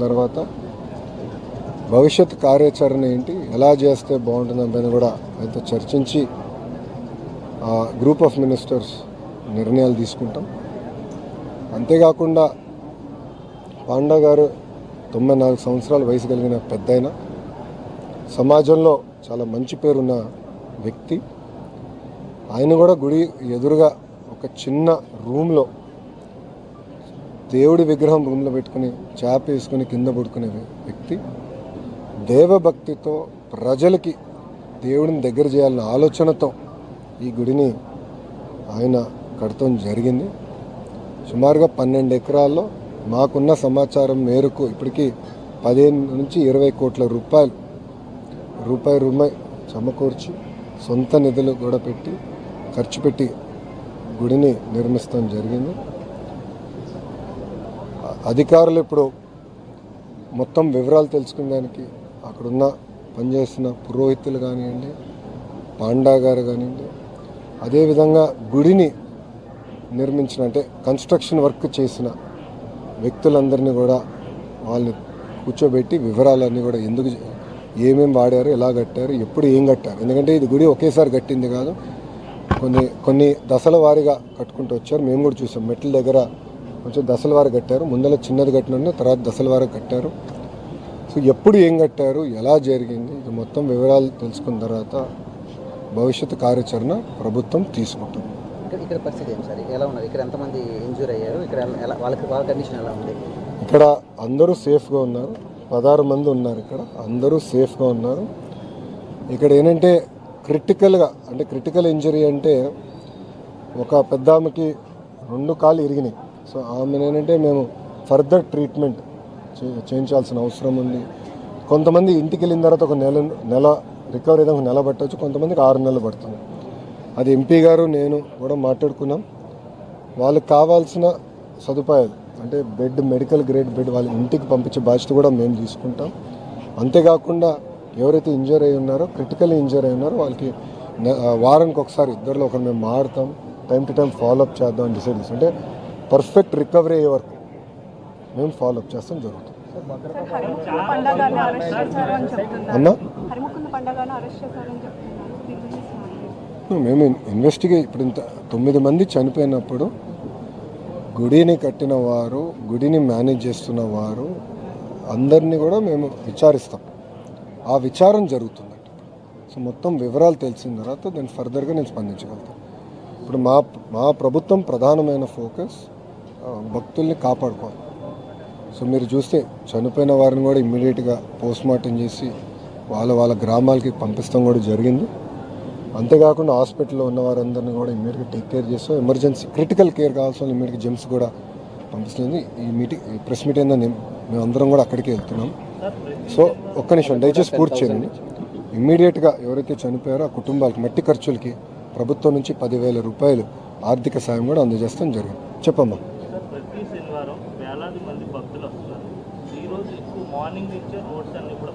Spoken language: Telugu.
తర్వాత భవిష్యత్ కార్యాచరణ ఏంటి ఎలా చేస్తే బాగుంటుందని కూడా ఆయనతో చర్చించి ఆ గ్రూప్ ఆఫ్ మినిస్టర్స్ నిర్ణయాలు తీసుకుంటాం. అంతేకాకుండా పాండా గారు తొంభై నాలుగు సంవత్సరాల వయసు కలిగిన పెద్దయిన సమాజంలో చాలా మంచి పేరున్న వ్యక్తి. ఆయన కూడా గుడి ఎదురుగా ఒక చిన్న రూమ్లో దేవుడి విగ్రహం రూమ్లో పెట్టుకుని చేప వేసుకుని కింద పడుకునే వ్యక్తి దేవభక్తితో ప్రజలకి దేవుడిని దగ్గర చేయాలన్న ఆలోచనతో ఈ గుడిని ఆయన కడతం జరిగింది. సుమారుగా పన్నెండు ఎకరాల్లో మాకున్న సమాచారం మేరకు ఇప్పటికీ పదిహేను నుంచి ఇరవై కోట్ల రూపాయలు రూపాయి రూపాయి సమకూర్చి సొంత నిధులు కూడా పెట్టి ఖర్చు పెట్టి గుడిని నిర్మిస్తాం జరిగింది. అధికారులు ఇప్పుడు మొత్తం వివరాలు తెలుసుకునేదానికి అక్కడున్న పనిచేస్తున్న పురోహితులు కానివ్వండి పాండా గారు కానివ్వండి అదేవిధంగా గుడిని నిర్మించిన అంటే కన్స్ట్రక్షన్ వర్క్ చేసిన వ్యక్తులందరినీ కూడా వాళ్ళని కూర్చోబెట్టి వివరాలన్నీ కూడా ఎందుకు ఏమేమి వాడారు ఎలా కట్టారు ఎప్పుడు ఏం కట్టారు. ఎందుకంటే ఇది గుడి ఒకేసారి కట్టింది కాదు కొన్ని కొన్ని దశల వారీగా కట్టుకుంటూ వచ్చారు. మేము కూడా చూసాం. మెట్ల దగ్గర కొంచెం దశల వారు కట్టారు. ముందర చిన్నది కట్టిన తర్వాత దశల వారు కట్టారు. సో ఎప్పుడు ఏం కట్టారు ఎలా జరిగింది ఇది మొత్తం వివరాలు తెలుసుకున్న తర్వాత భవిష్యత్తు కార్యాచరణ ప్రభుత్వం తీసుకుంటుంది. ఇక్కడ పరిస్థితి ఏం సార్? ఎలా ఇక్కడ ఎంతమంది ఇంజూర్ అయ్యారు? ఇక్కడ ఎలా వాళ్ళకి వాళ్ళ కండిషన్ ఎలా ఉంది? ఇక్కడ అందరూ సేఫ్గా ఉన్నారు. పదహారు మంది ఉన్నారు ఇక్కడ. అందరూ సేఫ్గా ఉన్నారు. ఇక్కడ ఏంటంటే క్రిటికల్గా అంటే క్రిటికల్ ఇంజరీ అంటే ఒక పెద్ద ఆమెకి రెండు కాళ్ళు ఇరిగినాయి. సో ఆమె ఏంటంటే మేము ఫర్దర్ ట్రీట్మెంట్ చే- చేయించాల్సిన అవసరం ఉంది. కొంతమంది ఇంటికి వెళ్ళిన తర్వాత ఒక నెల నెల రికవరీ ఒక నెల పట్టవచ్చు కొంతమందికి ఆరు నెలలు పడుతుంది. అది ఎంపీ గారు నేను కూడా మాట్లాడుకున్నాం. వాళ్ళకి కావాల్సిన సదుపాయాలు అంటే బెడ్ మెడికల్ గ్రేడ్ బెడ్ వాళ్ళ ఇంటికి పంపించే బాధ్యత కూడా మేము తీసుకుంటాం. అంతేకాకుండా ఎవరైతే ఇంజర్ అయి ఉన్నారో క్రిటికల్ ఇంజర్ అయి ఉన్నారో వాళ్ళకి వారానికి ఒకసారి ఇద్దరిలో ఒకరు మేము మారుతాం. Time to time follow up చేద్దాం అని డిసైడ్ చేస్తాం అంటే పర్ఫెక్ట్ రికవరీ అయ్యే వరకు మేము ఫాలోఅప్ చేస్తాం జరుగుతుంది. అన్నా. మేము ఇన్వెస్టిగేట్ ఇప్పుడు ఇంత తొమ్మిది మంది చనిపోయినప్పుడు గుడిని కట్టిన వారు గుడిని మేనేజ్ చేస్తున్న వారు అందరినీ కూడా మేము విచారిస్తాం. ఆ విచారం జరుగుతుందండి సో మొత్తం వివరాలు తెలిసిన తర్వాత దాన్ని ఫర్దర్గా నేను స్పందించగలుగుతాను. ఇప్పుడు మా మా ప్రభుత్వం ప్రధానమైన ఫోకస్ భక్తుల్ని కాపాడుకోవాలి. సో మీరు చూస్తే చనిపోయిన వారిని కూడా ఇమ్మీడియట్గా పోస్ట్ మార్టం చేసి వాళ్ళ వాళ్ళ గ్రామాలకి పంపిస్తాం కూడా జరిగింది. అంతేకాకుండా హాస్పిటల్లో ఉన్న వారందరినీ కూడా ఇమ్మీడియట్గా టేక్ కేర్ చేస్తాం ఎమర్జెన్సీ క్రిటికల్ కేర్ కావాల్సిన ఇమ్మీడియట్గా జెమ్స్ కూడా పంపిస్తుంది. ఈ మీటింగ్ ఈ ప్రెస్ మీట్ ఏందని మేము అందరం కూడా అక్కడికి వెళ్తున్నాం. సో ఒక్క నిమిషం దయచేసి పూర్తి చేయండి. ఇమ్మీడియట్గా ఎవరైతే చనిపోయారో ఆ కుటుంబాలకి మట్టి ఖర్చులకి ప్రభుత్వం నుంచి పదివేల రూపాయలు ఆర్థిక సాయం కూడా అందజేస్తాం జరిగింది. చెప్పమ్మా. ఆదివారం వేలాది మంది భక్తులు వస్తున్నారు. ఈ రోజు ఎక్కువ మార్నింగ్ నుంచే రోడ్స్ అన్ని కూడా